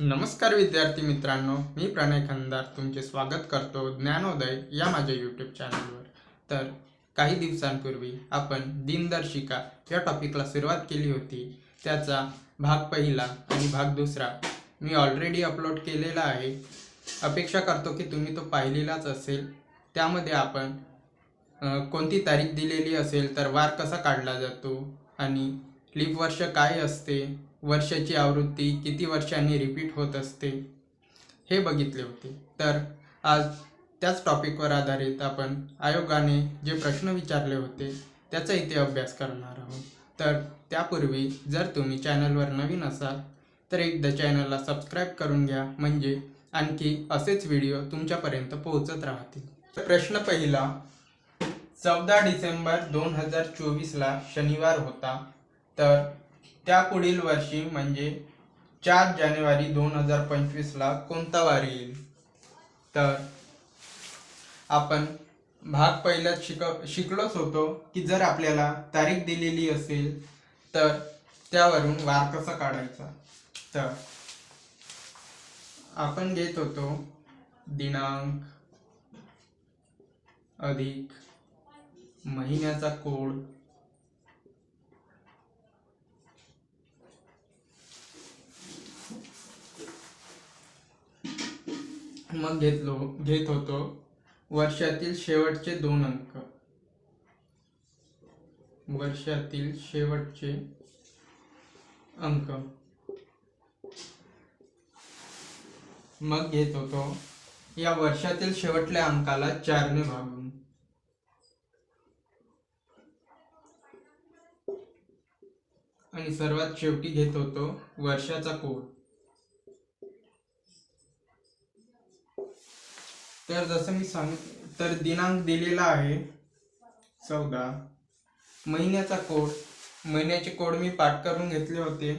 नमस्कार विद्यार्थी मित्रांनो मी प्रणय खंदार तुमचे स्वागत करतो ज्ञानोदय या माझ्या यूट्यूब चॅनलवर तर काही दिवसांपूर्वी आपण दिनदर्शिका या टॉपिकला सुरुवात केली होती. त्याचा भाग पहिला आणि भाग दुसरा मी ऑलरेडी अपलोड केलेला आहे. अपेक्षा करतो की तुम्ही तो पाहिलेलाच असेल. त्यामध्ये आपण कोणती तारीख दिलेली असेल तर वार कसा काढला जातो आणि लीप वर्ष काय असते वर्षाची आवृत्ती किती वर्षांनी रिपीट होत असते हे बघितले होते. तर आज त्याच टॉपिकवर आधारित आपण आयोगाने जे प्रश्न विचारले होते त्याचा इथे अभ्यास करणार आहोत. तर त्यापूर्वी जर तुम्ही चॅनलवर नवीन असाल तर एकदा चॅनलला सबस्क्राईब करून घ्या. म्हणजे आणखी असेच व्हिडिओ तुमच्यापर्यंत पोहोचत राहतील. प्रश्न पहिला चौदा डिसेंबर दोन हजार चोवीसला शनिवार होता. तर त्या पुढील वर्षी म्हणजे चार जानेवारी दोन हजार पंचवीसला कोणता वार येईल? तर आपण भाग पहिल्यात शिक शिकलोच होतो की जर आपल्याला तारीख दिलेली असेल तर त्यावरून वार कसा काढायचा? तर आपण घेत होतो दिनांक अधिक महिन्याचा कोड मग घेतलो घेत होतो. वर्षातील शेवटचे दोन अंक. वर्षातील शेवटचे अंक. मग घेत होतो. या वर्षातील शेवटल्या अंकाला चारने भागून. आणि सर्वात शेवटी घेत होतो वर्षाचा कोड. तर जसं मी सांग तर दिनांक दिलेला आहे चौदा. महिन्याचा कोड महिन्याचे कोड मी पाठ करून घेतले होते.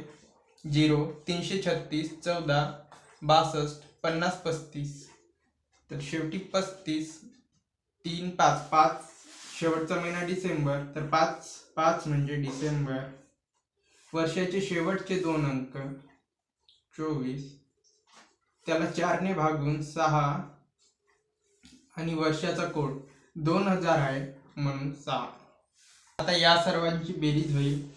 झिरो तीनशे छत्तीस चौदा बासष्ट पन्नास पस्तीस. तर शेवटी पस्तीस तीन पाच पाच. शेवटचा महिना डिसेंबर तर पाच पाच म्हणजे डिसेंबर. वर्षाचे शेवटचे दोन अंक चोवीस. त्याला चारने भागून सहा आणि वर्षाचा कोड दोन हजार आहे म्हणून सहा. आता या सर्वांची बेरीज होईल.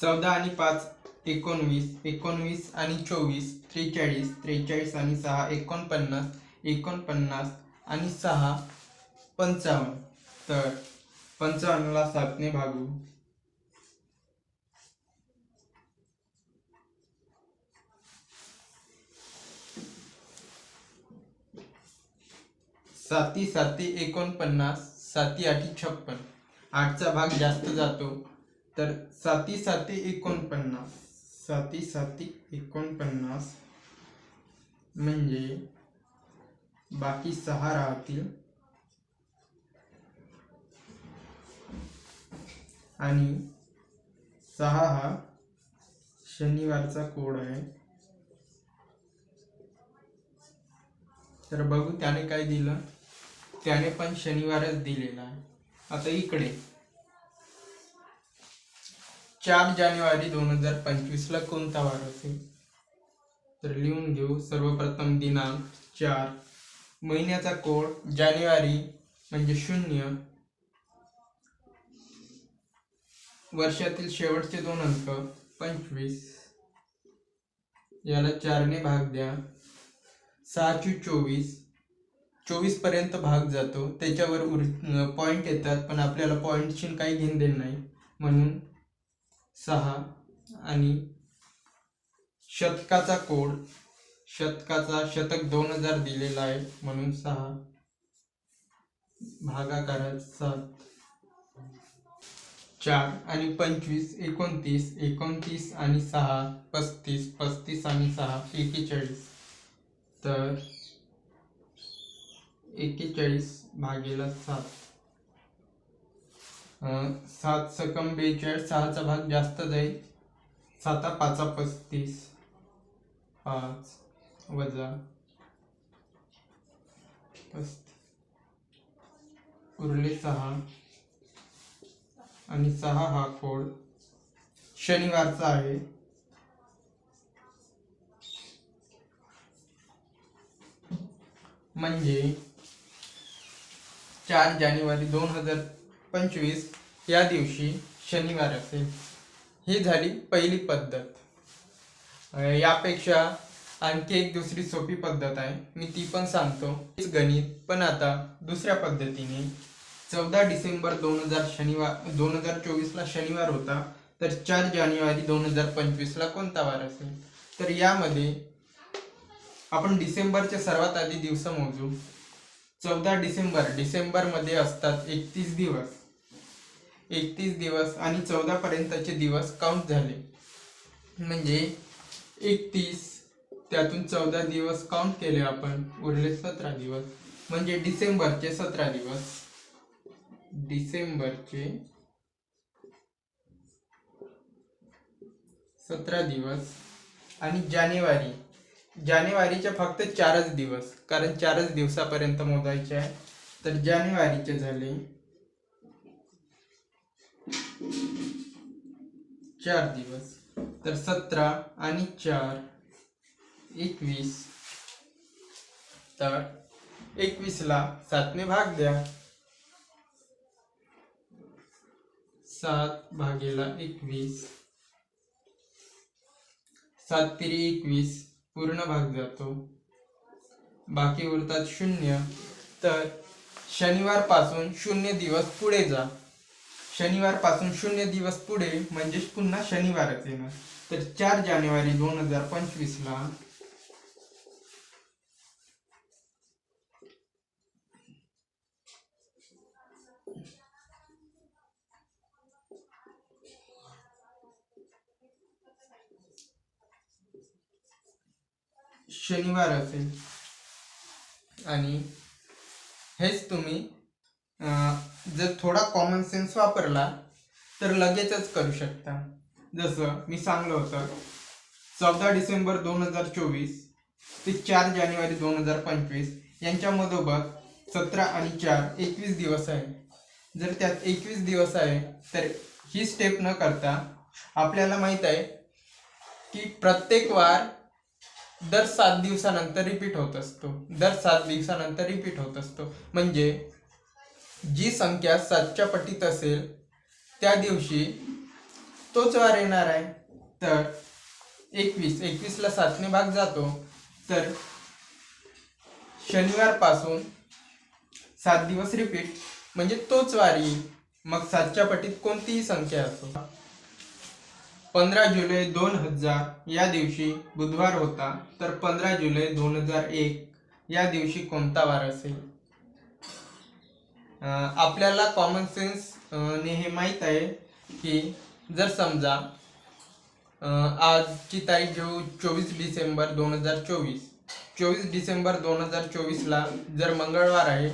चौदा आणि पाच एकोणवीस एकोणवीस आणि चोवीस त्रेचाळीस त्रेचाळीस आणि सहा एकोणपन्नास एकोणपन्नास आणि सहा पंचावन्न. तर पंचावन्नला सातने भागू. साती साती एकोणपन्नास साती आठी छप्पन. आठचा भाग जास्त जातो तर साती साती एकोणपन्नास. साती साती एकोणपन्नास म्हणजे बाकी सहा राहतील. आणि सहा हा शनिवारचा कोड आहे. तर बघू त्याने काय दिलं? त्याने पण शनिवारच दिलेला आहे. आता इकडे. चार जानेवारी दोन हजार पंचवीसला कोणता वार असेल? तर लिहून घेऊ. सर्वप्रथम दिनांक चार. महिन्याचा कोड जानेवारी म्हणजे शून्य. वर्षातील शेवटचे दोन अंक पंचवीस. याला चारने भाग द्या. सहाशे चोवीस चोवीसपर्यंत भाग जातो. त्याच्यावर उर पॉईंट येतात पण आपल्याला पॉईंटशी काही घेण देणं नाही. म्हणून सहा आणि शतकाचा कोड शतकाचा शतक दोन हजार दिलेला आहे. म्हणून सहा भागाकारात सात चार आणि पंचवीस एकोणतीस एकोणतीस आणि सहा पस्तीस पस्तीस आणि सहा एकेचाळीस. तर एक्केचाळीस भागेला सात. सात सकम बेचाळीस सहाचा भाग जास्त जाईल. साता पाचा पस्तीस. पाच वजा पस्तीस. उरले सहा. आणि सहा हा कोड शनिवारचा आहे. म्हणजे चार जानेवारी दोन हजार पंचवीस या दिवशी शनिवार असेल. ही झाली पहिली पद्धत. यापेक्षा आणखी एक दुसरी सोपी पद्धत आहे. मी ती पण सांगतो. गणित पण आता दुसऱ्या पद्धतीने. चौदा डिसेंबर दोन हजार शनिवार दोन हजार चोवीसला शनिवार होता तर चार जानेवारी दोन हजार पंचवीसला कोणता वार असेल? तर यामध्ये आपण डिसेंबरचे सर्वात आधी दिवस मोजू. चौदा डिसेंबर डिसेंबरमध्ये असतात एकतीस दिवस. एकतीस दिवस आणि चौदापर्यंतचे दिवस काउंट झाले. म्हणजे एकतीस त्यातून चौदा दिवस काउंट केले आपण. उरले सतरा दिवस. म्हणजे डिसेंबरचे सतरा दिवस. डिसेंबरचे सतरा दिवस. आणि जानेवारी. जानेवारीचे फक्त चारच दिवस कारण चारच दिवसापर्यंत मोजायचे आहे. तर जानेवारीचे झाले. चार दिवस. तर सतरा आणि चार एकवीस. तर एकवीसला सातने भाग द्या. सात भागेला एकवीस. सात तिरी एकवीस. पूर्ण भाग जातो. बाकी उरतात शून्य. तर शनिवारपासून शून्य दिवस पुढे जा. शनिवारपासून शून्य दिवस पुढे म्हणजेच पुन्हा शनिवारच येणार. तर चार जानेवारी दोन हजार पंचवीस शनिवार असेल. आणि हेच तुम्ही जर थोडा कॉमन सेन्स वापरला तर लगेचच करू शकता. जसं मी सांगलं होतं चौदा डिसेंबर दोन हजार चोवीस ते चार जानेवारी दोन हजार पंचवीस यांच्या सतरा आणि चार एकवीस दिवस आहे. जर त्यात एकवीस दिवस आहे तर ही स्टेप न करता आपल्याला माहीत आहे की प्रत्येक वार दर सात दिवसानंतर रिपीट होत असतो. दर सात दिवसानंतर रिपीट होत असतो. म्हणजे जी संख्या सातच्या पटीत असेल त्या दिवशी तोच वार येणार आहे. तर एकवीस. एकवीसला सातने भाग जातो. तर शनिवारपासून सात दिवस रिपीट म्हणजे तोच वार येईल. मग सातच्या पटीत कोणतीही संख्या असो. पंधरा जुलै दोन हजार या दिवशी बुधवार होता तर पंधरा जुलै दोन हजार एक या दिवशी कोणता वार असेल? आपल्याला कॉमन सेन्स ने हे माहीत आहे की जर समजा आजची तारीख जो चोवीस डिसेंबर दोन हजार चोवीस. चोवीस डिसेंबर दोन हजार चोवीसला जर मंगळवार आहे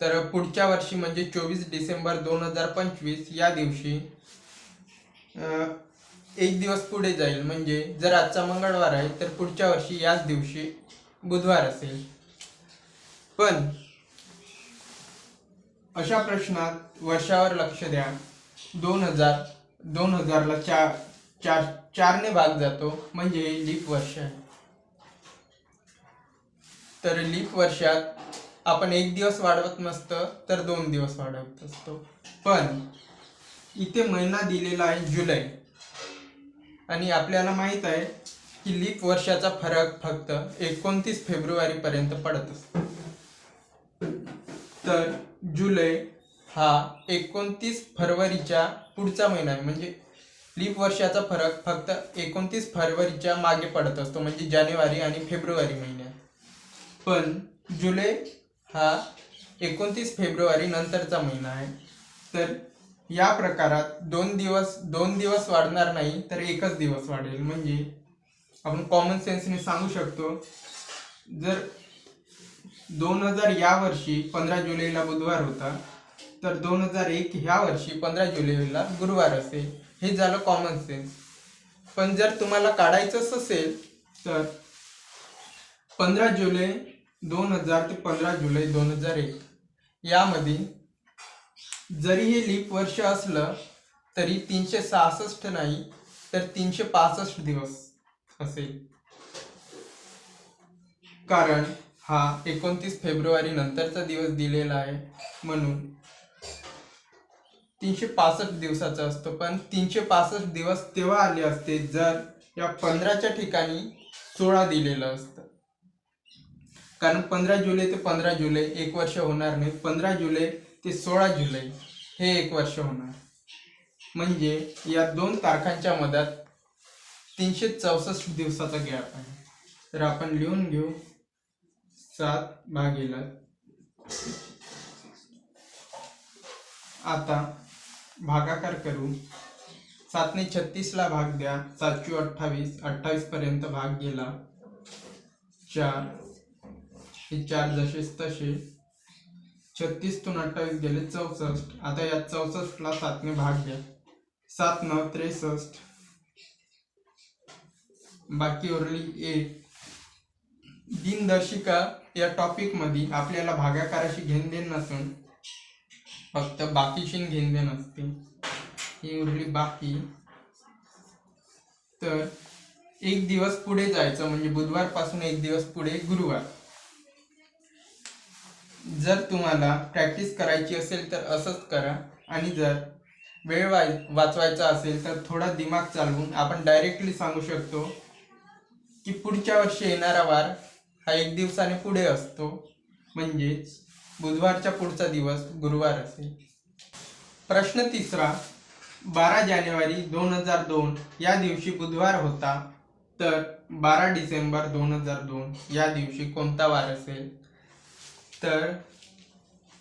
तर पुढच्या वर्षी म्हणजे चोवीस डिसेंबर दोन हजार पंचवीस या दिवशी एक दिवस पुढे जाईल. म्हणजे जर आजचा मंगळवार आहे तर पुढच्या वर्षी याच दिवशी बुधवार असेल. पण अशा प्रश्नात वर्षावर लक्ष द्या. दोन हजार दोन हजारला चार चार चारने भाग जातो. म्हणजे लीप वर्ष आहे. तर लीप वर्षात आपण एक दिवस वाढवत नसतं तर दोन दिवस वाढवत असतो. पण इथे महिना दिलेला आहे जुलै. आणि आपल्याला माहीत आहे की लीप वर्षाचा फरक फक्त एकोणतीस फेब्रुवारी पर्यंत पडत असतो. तर जुलै हा एकोणतीस फरवरीच्या पुढचा महिना आहे. म्हणजे लीप वर्षाचा फरक फक्त एकोणतीस फरवरीच्या मागे पडत असतो. म्हणजे जानेवारी आणि फेब्रुवारी महिन्यात. पण जुलै हा एकोणतीस फेब्रुवारी नंतरचा महिना आहे. तर या प्रकारात दोन दिवस दोन दिवस वाढणार नाही तर एकच दिवस वाढेल. म्हणजे आपण कॉमन सेन्सने सांगू शकतो जर दोन हजार या वर्षी पंधरा जुलैला बुधवार होता तर दोन हजार एक ह्या वर्षी पंधरा जुलैला गुरुवार असेल. हे झालं कॉमन सेन्स पण जर तुम्हाला काढायचंच असेल तर पंधरा जुलै दोन हजार ते पंधरा जुलै दोन हजार एक यामध्ये जरी हे लीप वर्ष असलं तरी तीनशे सहासष्ट नाही तर तीनशे पासष्ट दिवस असेल कारण हा एकोणतीस फेब्रुवारी नंतरचा दिवस दिलेला आहे म्हणून तीनशे पासष्ट दिवसाचा असतो. पण तीनशे पासष्ट दिवस तेव्हा आले असते जर या पंधराच्या ठिकाणी सोळा दिलेलं असतं. कारण पंधरा जुलै ते पंधरा जुलै एक वर्ष होणार नाही. पंधरा जुलै ते सोळा जुलै हे एक वर्ष होणार. म्हणजे या दोन तारखांच्या मधात तीनशे चौसष्ट दिवसाचा गॅप आहे. तर आपण लिहून घेऊ. सात भागीला आता भागाकार करू. सातने छत्तीसला भाग द्या. सातशे अठ्ठावीस अठ्ठावीस पर्यंत भाग गेला. चार. हे चार जसेच तसे. छत्तीसतून अठ्ठावीस गेले चौसष्ट. आता या चौसष्टला सातने भाग घ्या. सात नऊ त्रेसष्ट. बाकी उरली एक. दिनदर्शिका या टॉपिकमध्ये आपल्याला भागाकाराशी घेणदेण नसून फक्त बाकीशी घेणदेण असते. ही उरली बाकी. तर एक दिवस पुढे जायचं म्हणजे बुधवारपासून एक दिवस पुढे गुरुवार. जर तुम्हाला प्रॅक्टिस करायची असेल तर असंच करा. आणि जर वेळ वाय वाचवायचा असेल तर थोडा दिमाग चालवून आपण डायरेक्टली सांगू शकतो की पुढच्या वर्षी येणारा वार हा एक दिवसाने पुढे असतो. म्हणजेच बुधवारच्या पुढचा दिवस गुरुवार असेल. प्रश्न तिसरा बारा जानेवारी दोन हजार दोन या दिवशी बुधवार होता तर बारा डिसेंबर दोन हजार दोन या दिवशी कोणता वार असेल? तर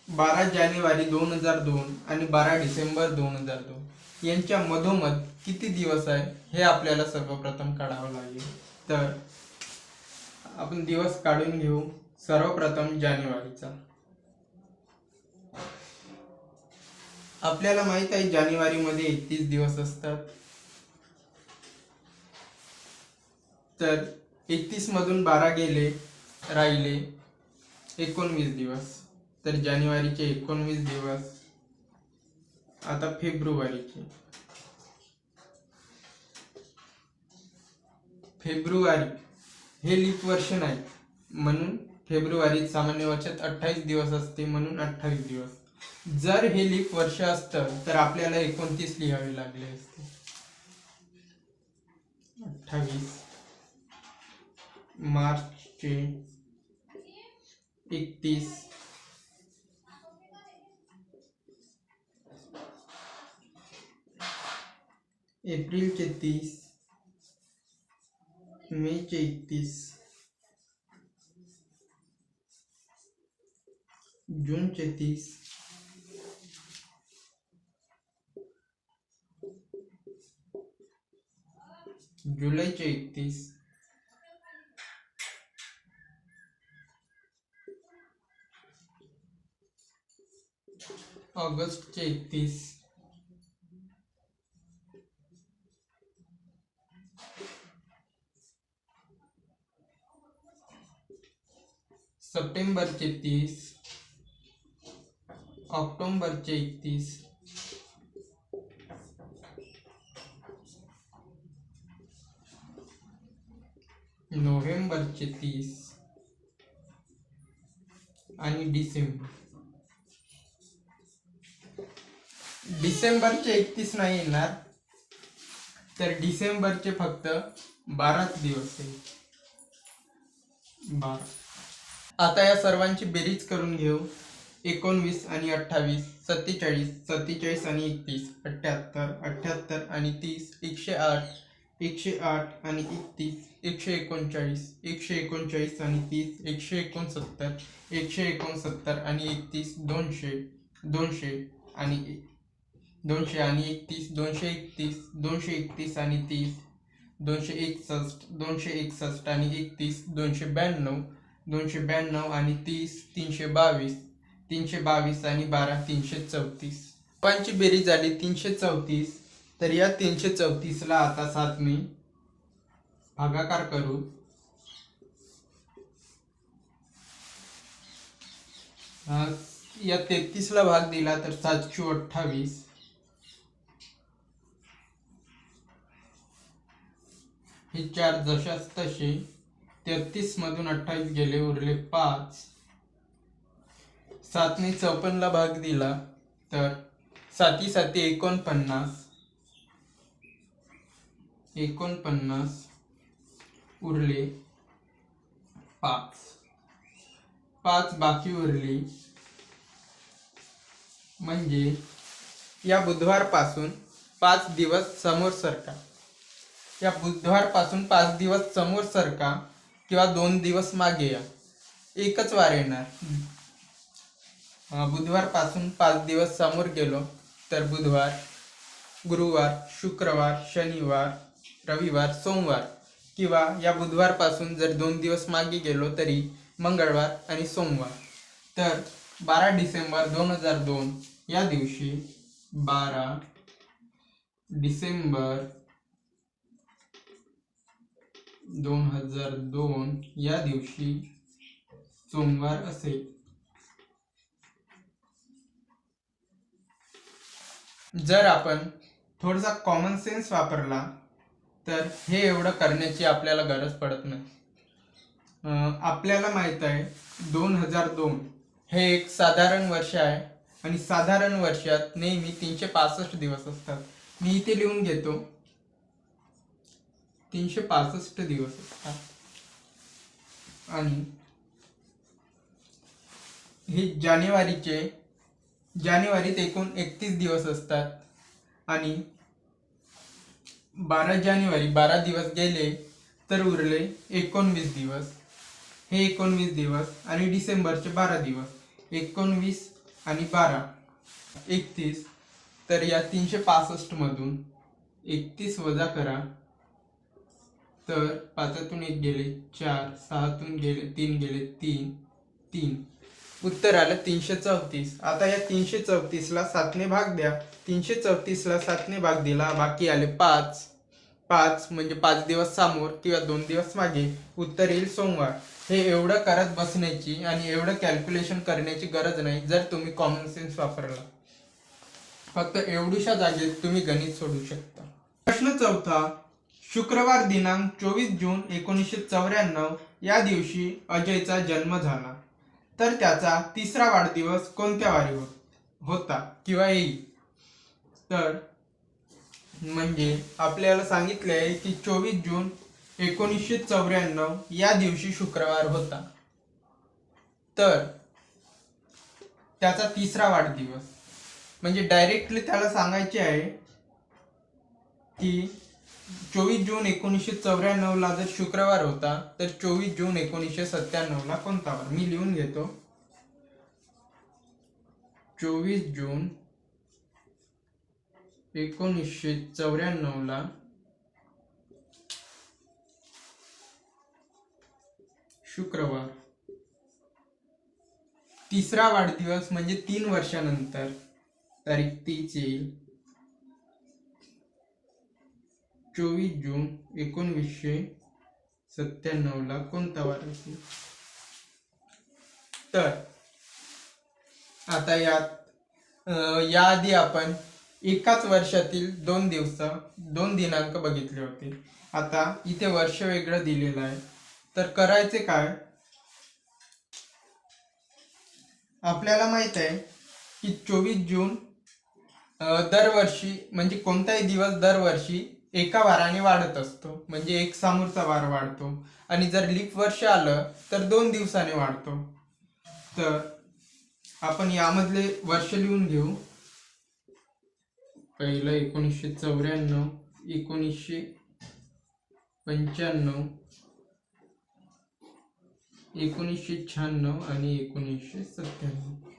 बारा जानेवारी दोन हजार दोन आणि बारा डिसेंबर दोन हजार दोन. यांच्या मधोमध किती दिवस आहे हे आपल्याला सर्वप्रथम काढावं लागेल. तर आपण दिवस काढून घेऊ. सर्वप्रथम जानेवारीचा. आपल्याला माहीत आहे जानेवारीमध्ये एकतीस दिवस असतात. तर एकतीस मधून बारा गेले राहिले. एकोणवीस दिवस. तर जानेवारीचे एकोणवीस दिवस. आता फेब्रुवारीचे. फेब्रुवारी. हे लीप वर्ष नाही. म्हणून फेब्रुवारीत सामान्य वर्षात अठ्ठावीस दिवस असते म्हणून अठ्ठावीस दिवस. जर हे लीप वर्ष असतं तर आपल्याला एकोणतीस लिहावे लागले असते. अठ्ठावीस. मार्चचे एकतीस. एप्रिलचे तीस मेचे एकतीस जूनचे तीस जुलैचे एकतीस ऑगस्टचे एकतीस सप्टेंबरचे तीस ऑक्टोंबरचे एकतीस नोव्हेंबरचे तीस आणि डिसेंबर. डिसेंबरचे एकतीस नाही येणार तर डिसेंबरचे फक्त बाराच दिवस आहे. बारा. आता या सर्वांची बेरीज करून घेऊ. एकोणवीस आणि अठ्ठावीस सत्तेचाळीस सत्तेचाळीस आणि एकतीस अठ्ठ्याहत्तर अठ्ठ्याहत्तर आणि तीस एकशे आठ एकशे आठ आणि एकतीस एकशे एकोणचाळीस एकशे एकोणचाळीस आणि तीस एकशे एकोणसत्तर एकशे एकोणसत्तर आणि एकतीस दोनशे दोनशे आणि एक. दोनशे आणि एकतीस दोनशे एकतीस दोनशे एकतीस आणि तीस दोनशे एकसष्ट दोनशे एकसष्ट आणि एकतीस दोनशे ब्याण्णव दोनशे ब्याण्णव आणि तीस तीनशे बावीस तीनशे बावीस आणि बारा तीनशे चौतीस. पांची बेरीज झाली तीनशे चौतीस. तर या तीनशे चौतीसला आता सात मी भागाकार करू. या तेहतीसला भाग दिला तर सातशे अठ्ठावीस. हे चार जशास तसे तेहतीसमधून अठ्ठावीस गेले उरले पाच. सातने चौपन्नला भाग दिला तर साती साती एकोणपन्नास. एकोणपन्नास उरले पाच. पाच बाकी उरली म्हणजे या बुधवारपासून पाच दिवस समोर सरका. या बुधवारपासून पाच दिवस समोर सरका किंवा दोन दिवस मागे या. एकच वार येणार. बुधवारपासून पाच दिवस समोर गेलो तर बुधवार गुरुवार शुक्रवार शनिवार रविवार सोमवार किंवा या बुधवारपासून जर दोन दिवस मागे गेलो तरी मंगळवार आणि सोमवार. तर बारा डिसेंबर दोन हजार दोन या दिवशी बारा डिसेंबर दोन हजार दोन या दिवशी सोमवार असेल. जर आपण थोडासा कॉमन सेन्स वापरला तर हे एवढं करण्याची आपल्याला गरज पडत नाही. आपल्याला माहीत आहे दोन हजार दोन हे एक साधारण वर्ष आहे आणि साधारण वर्षात नेहमी तीनशे पासष्ट दिवस असतात. मी इथे लिहून घेतो. तीनशे पासष्ट दिवस असतात. आणि हे जानेवारीचे जानेवारीत एकूण एकतीस दिवस असतात. आणि बारा जानेवारी बारा दिवस गेले तर उरले एकोणवीस दिवस. हे एकोणवीस दिवस आणि डिसेंबरचे बारा दिवस. एकोणवीस आणि बारा. एकतीस तर या तीनशे पासष्टमधून एकतीस वजा करा. तर पाचातून एक गेले चार सहातून गेले तीन गेले तीन तीन. उत्तर आलं तीनशे चौतीस. आता या तीनशे चौतीसला सातने भाग द्या. तीनशे चौतीसला सातने भाग दिला बाकी आले पाच. पाच म्हणजे पाच दिवस समोर किंवा दोन दिवस मागे. उत्तर येईल सोमवार. हे एवढं करत बसण्याची आणि एवढं कॅल्क्युलेशन करण्याची गरज नाही जर तुम्ही कॉमन सेन्स वापरला. फक्त एवढ्याशा जागेत तुम्ही गणित सोडू शकता. प्रश्न चौथा. शुक्रवार दिनांक चोवीस जून एकोणीसशे चौऱ्याण्णव या दिवशी अजयचा जन्म झाला. तर त्याचा तिसरा वाढदिवस कोणत्या वारी होता किंवा येईल? तर म्हणजे आपल्याला सांगितले आहे की चोवीस जून एकोणीसशे चौऱ्याण्णव या दिवशी शुक्रवार होता. तर त्याचा तिसरा वाढदिवस. म्हणजे डायरेक्टली त्याला सांगायचे आहे की चोवीस जून एकोणीसशे चौऱ्याण्णव ला जर शुक्रवार होता तर चोवीस जून एकोणीसशे सत्त्याण्णव ला कोणता वार? मी लिहून घेतो. चोवीस जून एकोणीसशे चौऱ्याण्णवला शुक्रवार. तिसरा वाढदिवस म्हणजे तीन वर्षानंतर तारीख तीच येईल. चोवीस जून एकोणवीसशे सत्त्याण्णवला कोणता वार असेल तर आता यात याआधी आपण एकाच वर्षातील दोन दिवस दोन दिनांक बघितले होते. आता इथे वर्ष वेगळं दिलेलं आहे. तर करायचे काय? आपल्याला माहीत आहे की चोवीस जून दरवर्षी म्हणजे कोणताही दिवस दरवर्षी एका वाराने वाढत असतो. म्हणजे एक समोरचा वार वाढतो. आणि जर लीप वर्ष आलं तर दोन दिवसाने वाढतो. तर आपण यामधले वर्ष लिहून घेऊ. पहिलं एकोणीसशे चौऱ्याण्णव एकोणीसशे पंच्याण्णव एकोणीसशे शहाण्णव आणि एकोणीसशे सत्त्याण्णव.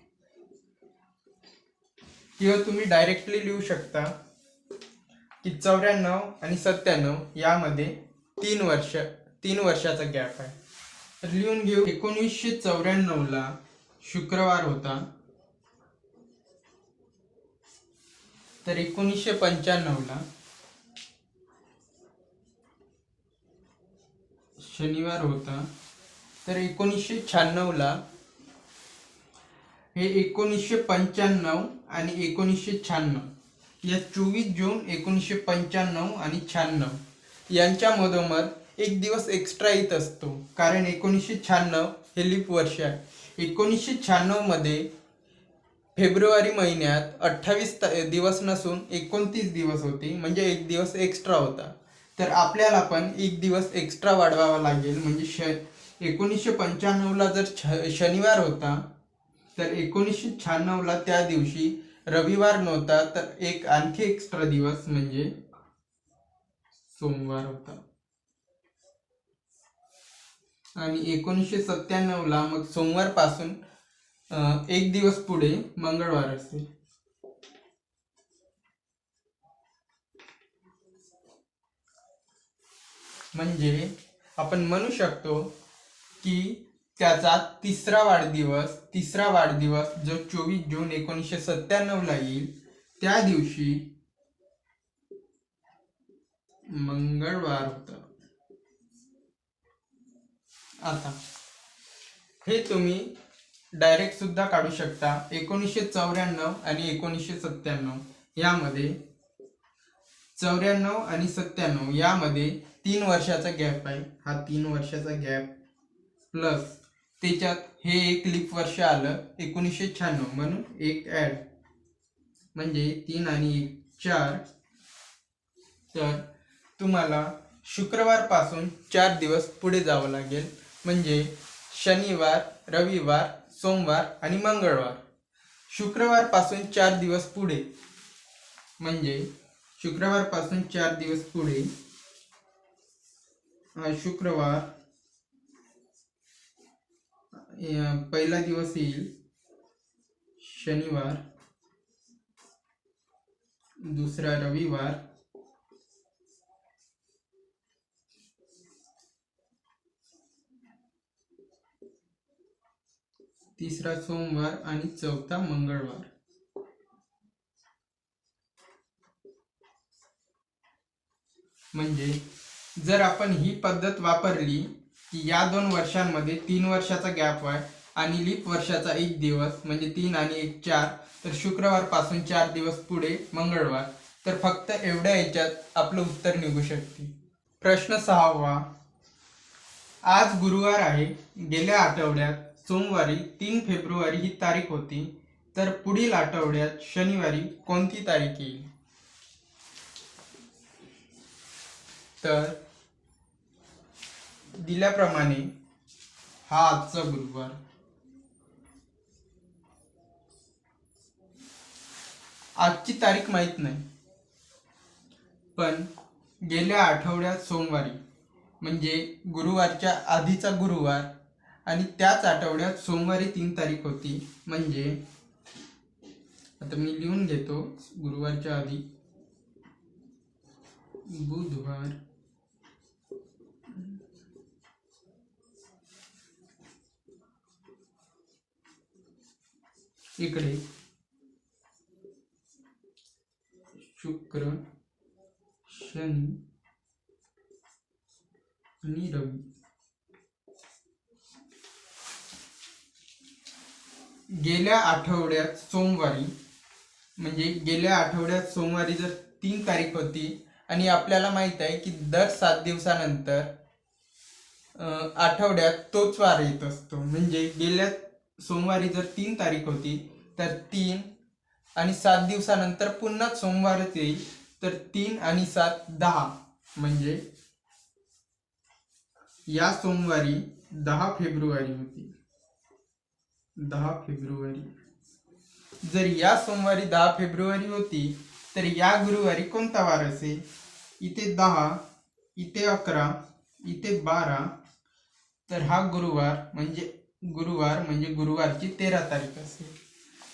किंवा तुम्ही डायरेक्टली लिहू शकता. की चौऱ्याण्णव आणि सत्त्याण्णव यामध्ये तीन वर्ष तीन वर्षाचा गॅप आहे. तर लिहून घेऊ. एकोणीसशे चौऱ्याण्णवला शुक्रवार होता. तर एकोणीसशे पंच्याण्णवला शनिवार होता. तर एकोणीसशे शहाण्णवला हे एकोणीसशे पंच्याण्णव आणि एकोणीसशे शहाण्णव. या चोवीस जून एकोणीसशे पंच्याण्णव आणि शहाण्णव यांच्या मधोमध एक दिवस एक्स्ट्रा येत असतो. कारण एकोणीसशे शहाण्णव हे लिप वर्ष आहे. एकोणीसशे शहाण्णवमध्ये फेब्रुवारी महिन्यात अठ्ठावीस त दिवस नसून एकोणतीस दिवस होते. म्हणजे एक दिवस एक्स्ट्रा होता. तर आपल्याला पण एक दिवस एक्स्ट्रा वाढवावा लागेल. म्हणजे श एकोणीसशे पंच्याण्णवला जर छ शनिवार होता तर एकोणीसशे शहाण्णवला त्या दिवशी रविवार नव्हता तर एक आणखी एक्स्ट्रा दिवस म्हणजे सोमवार होता. आणि एकोणीसशे सत्त्याण्णवला मग सोमवारपासून एक दिवस पुढे मंगळवार असते म्हणजे आपण म्हणू शकतो की त्याचा तिसरा वाढदिवस तिसरा वाढदिवस जो चोवीस जून एकोणीसशे सत्त्याण्णवला येईल त्या दिवशी मंगळवार होता. आता हे तुम्ही डायरेक्ट सुद्धा काढू शकता. एकोणीसशे चौऱ्याण्णव आणि एकोणीसशे सत्त्याण्णव यामध्ये चौऱ्याण्णव आणि सत्त्याण्णव यामध्ये तीन वर्षाचा गॅप आहे. हा तीन वर्षाचा गॅप प्लस त्याच्यात हे एक लिप वर्ष आलं एकोणीसशे शहाण्णव म्हणून एक ॲड म्हणजे तीन आणि एक चार. तर तुम्हाला शुक्रवारपासून चार दिवस पुढे जावं लागेल. म्हणजे शनिवार रविवार सोमवार आणि मंगळवार. शुक्रवारपासून चार दिवस पुढे. म्हणजे शुक्रवारपासून चार दिवस पुढे शुक्रवार पहिला दिवस येईल. शनिवार. दुसरा रविवार. तिसरा सोमवार आणि चौथा मंगळवार. म्हणजे जर आपण ही पद्धत वापरली की या दोन वर्षांमध्ये तीन वर्षाचा गॅप आहे आणि लीप वर्षाचा एक दिवस म्हणजे तीन आणि एक चार तर शुक्रवारपासून चार दिवस पुढे मंगळवार. तर फक्त एवढ्या याच्यात आपलं उत्तर निघू शकते. प्रश्न सहावा. आज गुरुवार आहे. गेल्या आठवड्यात सोमवारी तीन फेब्रुवारी ही तारीख होती. तर पुढील आठवड्यात शनिवारी कोणती तारीख येईल? तर दिल्याप्रमाणे हा आजचा गुरुवार. आजची तारीख माहीत नाही. पण गेल्या आठवड्यात सोमवारी म्हणजे गुरुवारच्या आधीचा गुरुवार आणि त्याच आठवड्यात सोमवारी तीन तारीख होती. म्हणजे आता मी लिहून घेतो गुरुवारच्या आधी. बुधवार. इकडे. शुक्र शनी आणि रवी. गेल्या आठवड्यात सोमवारी म्हणजे गेल्या आठवड्यात सोमवारी जर तीन तारीख होती आणि आपल्याला माहीत आहे की दर सात दिवसानंतर आठवड्यात तोच वार येत असतो. म्हणजे गेल्या सोमवारी जर तीन तारीख होती तर तीन आणि सात दिवसानंतर पुन्हा सोमवारच येईल तर तीन आणि सात दहा. म्हणजे या सोमवारी दहा फेब्रुवारी होती. दहा फेब्रुवारी. जर या सोमवारी दहा फेब्रुवारी होती तर या गुरुवारी कोणता वार असेल? इथे दहा इथे अकरा इथे बारा. तर हा गुरुवार म्हणजे गुरुवार म्हणजे गुरुवारची तेरा तारीख असेल.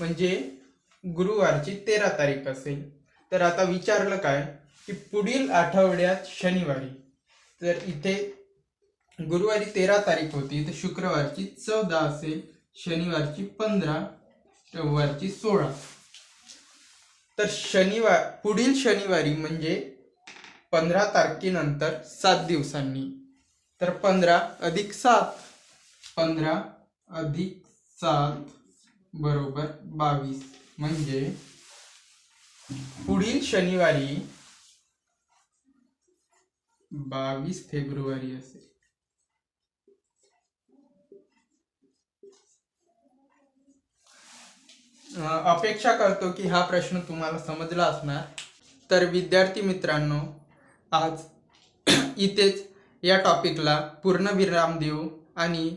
म्हणजे गुरुवारची तेरा तारीख असेल. तर आता विचारलं काय? की पुढील आठवड्यात शनिवारी. तर इथे गुरुवारी तेरा तारीख होती तर शुक्रवारची चौदा असेल शनिवारची पंधरा रविवारची सोळा. तर शनिवार पुढील शनिवारी म्हणजे पंधरा तारखेनंतर सात दिवसांनी. तर पंधरा अधिक सात पंधरा अधिक सात बरोबर बावीस. म्हणजे पुढील शनिवारी बावीस फेब्रुवारी असेल. अपेक्षा करतो की हा प्रश्न तुम्हाला समजला असणार. तर विद्यार्थी मित्रांनो आज इथेच या टॉपिकला पूर्ण विराम देऊ आणि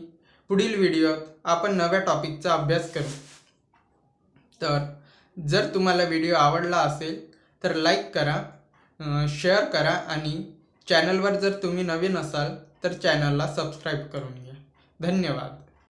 पुढील व्हिडिओत आपण नव्या टॉपिकचा अभ्यास करू. तर जर तुम्हाला व्हिडिओ आवडला असेल तर लाईक करा शेअर करा आणि चॅनलवर जर तुम्ही नवीन असाल तर चॅनलला सबस्क्राईब करून घ्या. धन्यवाद.